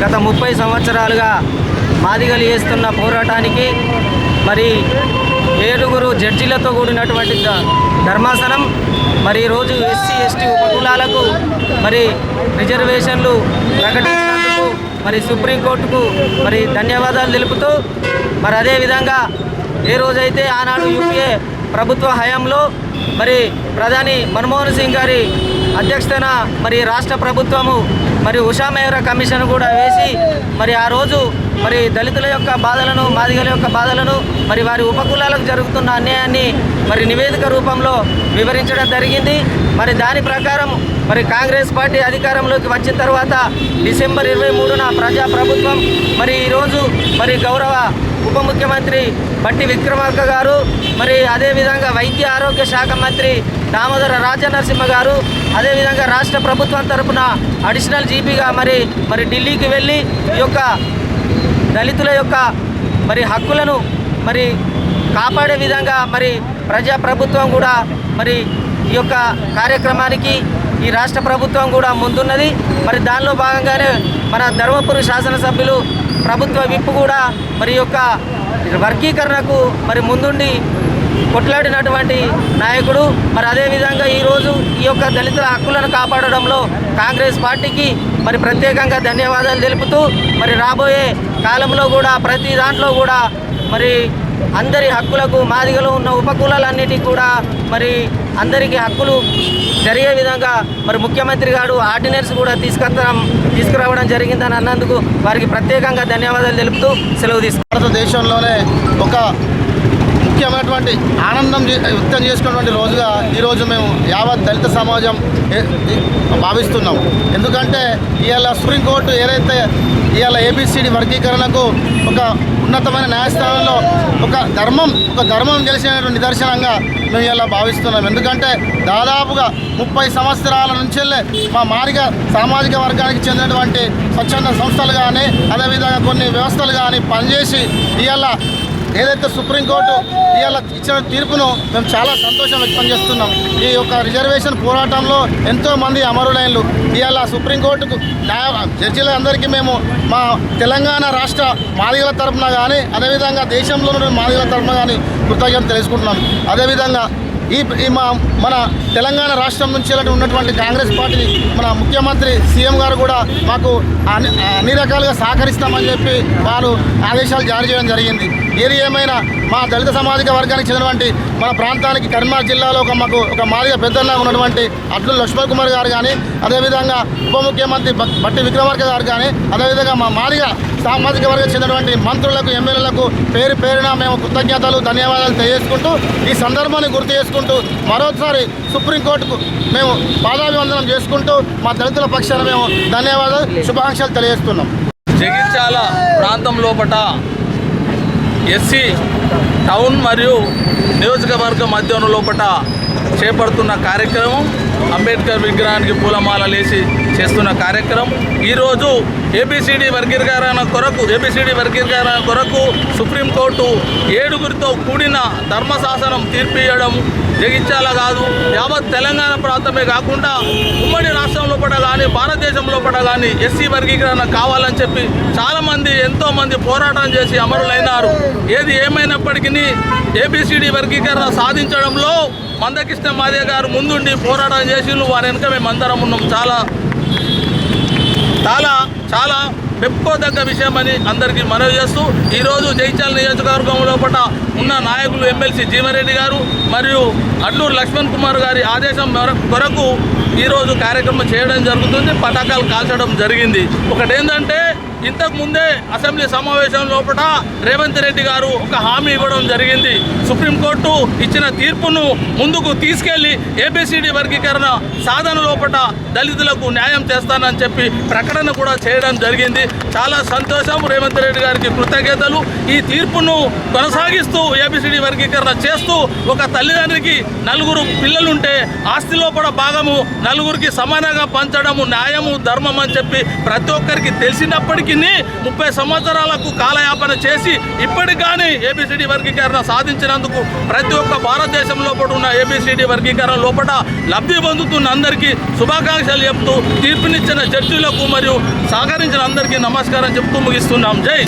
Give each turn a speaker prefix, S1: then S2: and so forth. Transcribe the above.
S1: గత ముప్పై సంవత్సరాలుగా మాదిగలు చేస్తున్న పోరాటానికి మరి ఏడుగురు జడ్జీలతో కూడినటువంటి ధర్మాసనం మరి ఈరోజు ఎస్సీ ఎస్టీ ఉపకులాలకు మరి రిజర్వేషన్లు ప్రకటించినందుకు మరి సుప్రీంకోర్టుకు మరి ధన్యవాదాలు తెలుపుతూ మరి అదేవిధంగా ఏ రోజైతే ఆనాడు యూపీఏ ప్రభుత్వ హయాంలో మరి ప్రధాని మన్మోహన్ సింగ్ గారి అధ్యక్షతన మరి రాష్ట్ర ప్రభుత్వము మరి ఉషా మేహరా కమిషన్ కూడా వేసి మరి ఆ రోజు మరి దళితుల యొక్క బాధలను మాదిగల యొక్క బాధలను మరి వారి ఉపకులాలకు జరుగుతున్న అన్యాయాన్ని మరి నివేదిక రూపంలో వివరించడం జరిగింది. మరి దాని ప్రకారం మరి కాంగ్రెస్ పార్టీ అధికారంలోకి వచ్చిన తర్వాత డిసెంబర్ ఇరవై మూడున ప్రజా ప్రభుత్వం మరి ఈరోజు మరి గౌరవ ఉప ముఖ్యమంత్రి బట్టి విక్రమార్క గారు మరి అదేవిధంగా వైద్య ఆరోగ్య శాఖ మంత్రి దామోదర రాజనరసింహ గారు అదేవిధంగా రాష్ట్ర ప్రభుత్వం తరపున అడిషనల్ జీపీగా మరి మరి ఢిల్లీకి వెళ్ళి ఈ యొక్క దళితుల యొక్క మరి హక్కులను మరి కాపాడే విధంగా మరి ప్రజా ప్రభుత్వం కూడా మరి ఈ యొక్క కార్యక్రమానికి ఈ రాష్ట్ర ప్రభుత్వం కూడా ముందున్నది. మరి దానిలో భాగంగానే మన ధర్మపురి శాసనసభ్యులు ప్రభుత్వ విప్పు కూడా మరి యొక్క వర్గీకరణకు మరి ముందుండి కొట్లాడినటువంటి నాయకుడు. మరి అదేవిధంగా ఈరోజు ఈ యొక్క దళితుల హక్కులను కాపాడడంలో కాంగ్రెస్ పార్టీకి మరి ప్రత్యేకంగా ధన్యవాదాలు తెలుపుతూ మరి రాబోయే కాలంలో కూడా ప్రతి దాంట్లో కూడా మరి అందరి హక్కులకు మాదిగలో ఉన్న ఉపకులాలన్నిటికీ కూడా మరి అందరికీ హక్కులు జరిగే విధంగా మరి ముఖ్యమంత్రి గారు ఆర్డినెన్స్ కూడా తీసుకొస్తాం తీసుకురావడం జరిగిందని అన్నందుకు వారికి ప్రత్యేకంగా ధన్యవాదాలు తెలుపుతూ సెలవు తీసుకు
S2: భారతదేశంలోనే ఒక ముఖ్యమైనటువంటి ఆనందం వ్యక్తం చేసుకున్నటువంటి రోజుగా ఈరోజు మేము యావత్ దళిత సమాజం భావిస్తున్నాము. భావిస్తున్నాం ఎందుకంటే ఇవాళ సుప్రీంకోర్టు ఏదైతే ఇవాళ ఏబిసిడి వర్గీకరణకు ఒక ఉన్నతమైన న్యాయస్థానంలో ఒక ధర్మం ఒక ధర్మం గెలిచినటువంటి నిదర్శనంగా మేము ఇలా భావిస్తున్నాం ఎందుకంటే దాదాపుగా ముప్పై సంవత్సరాల నుంచి మా మారిగ సామాజిక వర్గానికి చెందినటువంటి స్వచ్ఛంద సంస్థలు కానీ అదేవిధంగా కొన్ని వ్యవస్థలు కానీ పనిచేసి ఇవాళ ఏదైతే సుప్రీంకోర్టు ఇవాళ ఇచ్చిన తీర్పును మేము చాలా సంతోషం వ్యక్తం చేస్తున్నాం. ఈ యొక్క రిజర్వేషన్ పోరాటంలో ఎంతో మంది అమరులైనలు ఇవాళ సుప్రీంకోర్టుకు న్యాయ జడ్జీలందరికీ మేము మా తెలంగాణ రాష్ట్ర మాదిగల తరఫున కానీ అదేవిధంగా దేశంలో ఉన్న మాదిగల తరఫున కానీ కృతజ్ఞత తెలుసుకుంటున్నాం. అదేవిధంగా ఈ మా మన తెలంగాణ రాష్ట్రం నుంచి ఇలాంటి ఉన్నటువంటి కాంగ్రెస్ పార్టీని మన ముఖ్యమంత్రి సీఎం గారు కూడా మాకు అన్ని రకాలుగా సహకరిస్తామని చెప్పి వారు ఆదేశాలు జారీ చేయడం జరిగింది. ఏది ఏమైనా మా దళిత సామాజిక వర్గానికి చెందినటువంటి మన ప్రాంతానికి కరీంనగర్ జిల్లాలో ఒక మాకు ఒక మాదిగ పెద్దలా ఉన్నటువంటి అట్ల లక్ష్మణ్ కుమార్ గారు కానీ అదేవిధంగా ఉప ముఖ్యమంత్రి బట్- బట్టి విక్రమార్క గారు కానీ అదేవిధంగా మా మాదిగ సామాజిక వర్గం చెందినటువంటి మంత్రులకు ఎమ్మెల్యేలకు పేరు పేరున మేము కృతజ్ఞతలు ధన్యవాదాలు తెలియజేసుకుంటూ ఈ సందర్భాన్ని గుర్తు చేసుకుంటూ మరోసారి సుప్రీంకోర్టుకు మేము పాదాభివందనం చేసుకుంటూ మా దళితుల పక్షాన మేము ధన్యవాదాలు శుభాకాంక్షలు తెలియజేస్తున్నాం.
S3: జగిత్యాల ప్రాంతం లోపట? ఎస్సీ టౌన్ మరియు నియోజకవర్గ మధ్యం లోపట చేపడుతున్న కార్యక్రమం. అంబేద్కర్ విగ్రహానికి పూలమాలలేసి చేస్తున్న కార్యక్రమం. ఈరోజు ఏబిసిడి వర్గీకరణ కొరకు ఏబిసిడి వర్గీకరణ కొరకు సుప్రీంకోర్టు ఏడుగురితో కూడిన ధర్మశాసనం తీర్పు జగించాలా కాదు యావత్ తెలంగాణ ప్రాంతమే కాకుండా ఉమ్మడి రాష్ట్రం లోపల కానీ భారతదేశం లోపల కానీ ఎస్సీ వర్గీకరణ కావాలని చెప్పి చాలామంది ఎంతోమంది పోరాటం చేసి అమరులైనారు. ఏది ఏమైనప్పటికీ ఏబిసిడి వర్గీకరణ సాధించడంలో మందకృష్ణ మాదే గారు ముందుండి పోరాటం చేసి వారి వెనుక మేము అందరం ఉన్నాం. చాలా చాలా చాలా మెప్పుకోదగ్గ విషయం అని అందరికీ మనవి చేస్తూ ఈరోజు జైచాల నియోజకవర్గం లోపల ఉన్న నాయకులు ఎమ్మెల్సీ జీవరెడ్డి గారు మరియు అడ్లూరు లక్ష్మణ్ కుమార్ గారి ఆదేశం కొరకు ఈరోజు కార్యక్రమం చేయడం జరుగుతుంది. పటాకాలు కాల్చడం జరిగింది. ఒకటేంటంటే ఇంతకుముందే అసెంబ్లీ సమావేశం లోపల రేవంత్ రెడ్డి గారు ఒక హామీ ఇవ్వడం జరిగింది. సుప్రీంకోర్టు ఇచ్చిన తీర్పును ముందుకు తీసుకెళ్ళి ఏబిసిడి వర్గీకరణ సాధన లోపల దళితులకు న్యాయం చేస్తానని చెప్పి ప్రకటన కూడా చేయడం జరిగింది. చాలా సంతోషం. రేవంత్ రెడ్డి గారికి కృతజ్ఞతలు. ఈ తీర్పును కొనసాగిస్తూ ఏబిసిడి వర్గీకరణ చేస్తూ ఒక తల్లిదండ్రికి నలుగురు పిల్లలుంటే ఆస్తిలో కూడా భాగము నలుగురికి సమానంగా పంచడము న్యాయము ధర్మం అని చెప్పి ప్రతి ఒక్కరికి తెలిసినప్పటికీ ముప్పై సంవత్సరాలకు కాలయాపన చేసి ఇప్పటికి కానీ ఏబిసిడి వర్గీకరణ సాధించినందుకు ప్రతి ఒక్క భారతదేశం లోపల ఉన్న ఏబిసిడి వర్గీకరణ లోపల లబ్ధి పొందుతున్న అందరికీ శుభాకాంక్షలు చెప్తూ తీర్పునిచ్చిన జడ్జిలకు మరియు సహకరించిన అందరికీ నమస్కారం చెప్తూ ముగిస్తున్నాం. జై